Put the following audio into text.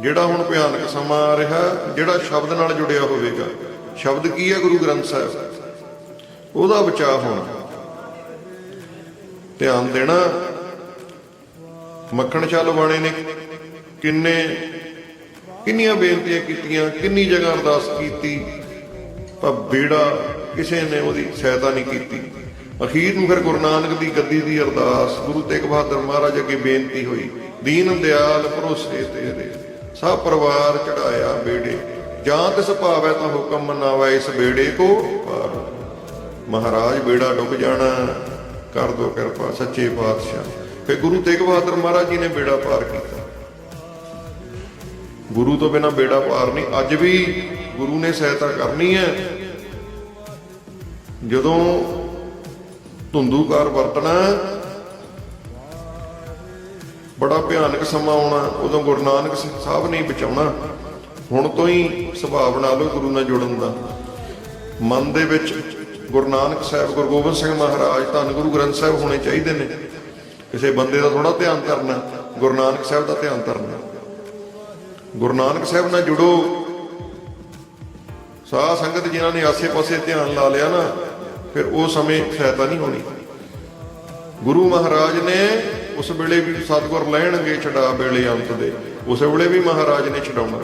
ਜਿਹੜਾ ਹੁਣ ਭਿਆਨਕ ਸਮਾਂ ਆ ਰਿਹਾ, ਜਿਹੜਾ ਸ਼ਬਦ ਨਾਲ ਜੁੜਿਆ ਹੋਵੇਗਾ। ਸ਼ਬਦ ਕੀ ਹੈ ਗੁਰੂ ਗ੍ਰੰਥ ਸਾਹਿਬ? ਉਹਦਾ ਬਚਾਅ ਹੋਣਾ। ਧਿਆਨ ਦੇਣਾ, ਮੱਖਣ ਚੱਲ ਬਾਣੇ ਨੇ ਕਿੰਨੇ, ਕਿੰਨੀਆਂ ਬੇਨਤੀਆਂ ਕੀਤੀਆਂ, ਕਿੰਨੀ ਜਗ੍ਹਾ ਅਰਦਾਸ ਕੀਤੀ, ਪਰ ਬੇੜਾ ਕਿਸੇ ਨੇ ਉਹਦੀ ਸਹਾਇਤਾ ਨਹੀਂ ਕੀਤੀ। ਅਖੀਰ ਨੂੰ ਫਿਰ ਗੁਰੂ ਨਾਨਕ ਦੀ ਗੱਦੀ ਦੀ ਅਰਦਾਸ, ਗੁਰੂ ਤੇਗ ਬਹਾਦਰ ਮਹਾਰਾਜ ਅੱਗੇ ਬੇਨਤੀ ਹੋਈ, ਦੀਨ ਦਿਆਲ ਭਰੋਸੇ ਤੇਰੇ। ਸਭ ਪਰਿਵਾਰ ਚੜਾਇਆ ਬੇੜੇ। ਜਾਂ ਤਿਸ ਭਾਵੈ ਤਾਂ ਹੁਕਮ ਮਨਾਵਾ ਇਸ ਬੇੜੇ ਕੋ ਪਾਰ। ਮਹਾਰਾਜ ਬੇੜਾ ਡੁੱਬ ਜਾਣਾ, ਕਰ ਦੋ ਕਿਰਪਾ ਸੱਚੇ ਪਾਤਸ਼ਾਹ। ਫਿਰ ਗੁਰੂ ਤੇਗ ਬਹਾਦਰ ਮਹਾਰਾਜ ਜੀ ਨੇ ਬੇੜਾ ਪਾਰ ਕੀਤਾ। ਗੁਰੂ ਤੋਂ ਬਿਨਾ ਬੇੜਾ ਪਾਰ ਨਹੀਂ, ਅੱਜ ਵੀ ਗੁਰੂ ਨੇ ਸਹਾਇਤਾ ਕਰਨੀ ਹੈ। ਜਦੋਂ ਧੁੰਦੂਕਾਰ ਵਰਤਣਾ ਬੜਾ ਭਿਆਨਕ ਸਮਾਂ ਆਉਣਾ, ਉਦੋਂ ਗੁਰੂ ਨਾਨਕ ਸਾਹਿਬ ਨੇ ਬਚਾਉਣਾ। ਹੁਣ ਤੋਂ ਹੀ ਸੁਭਾਅ ਬਣਾ ਲਓ ਗੁਰੂ ਨਾਲ ਜੁੜਨ ਦਾ। ਮਨ ਦੇ ਵਿੱਚ ਗੁਰੂ ਨਾਨਕ ਸਾਹਿਬ, ਗੁਰੂ ਗੋਬਿੰਦ ਸਿੰਘ ਮਹਾਰਾਜ, ਧੰਨ ਗੁਰੂ ਗ੍ਰੰਥ ਸਾਹਿਬ ਹੋਣੇ ਚਾਹੀਦੇ ਨੇ। ਕਿਸੇ ਬੰਦੇ ਦਾ ਥੋੜਾ ਧਿਆਨ ਕਰਨਾ ਗੁਰੂ ਨਾਨਕ ਸਾਹਿਬ ਦਾ ਧਿਆਨ ਕਰਨਾ ਗੁਰੂ ਨਾਨਕ ਸਾਹਿਬ ਨਾਲ ਜੁੜੋ। ਸਾਧ ਸੰਗਤ ਜਿਨ੍ਹਾਂ ਨੇ ਆਸੇ-ਪਾਸੇ ਧਿਆਨ ਲਾ ਲਿਆ ਨਾ, ਫਿਰ ਉਹ ਸਮੇਂ ਸਹਾਇਤਾ ਨਹੀਂ ਹੋਣੀ। ਗੁਰੂ ਮਹਾਰਾਜ ਨੇ ਉਸ ਵੇਲੇ ਵੀ ਸਤਿਗੁਰ ਲੈਣਗੇ ਛਡਾ ਵੇਲੇ ਅੰਤ ਦੇ। ਉਸ ਵੇਲੇ ਵੀ ਮਹਾਰਾਜ ਨੇ ਛਡਾਉਣਾ।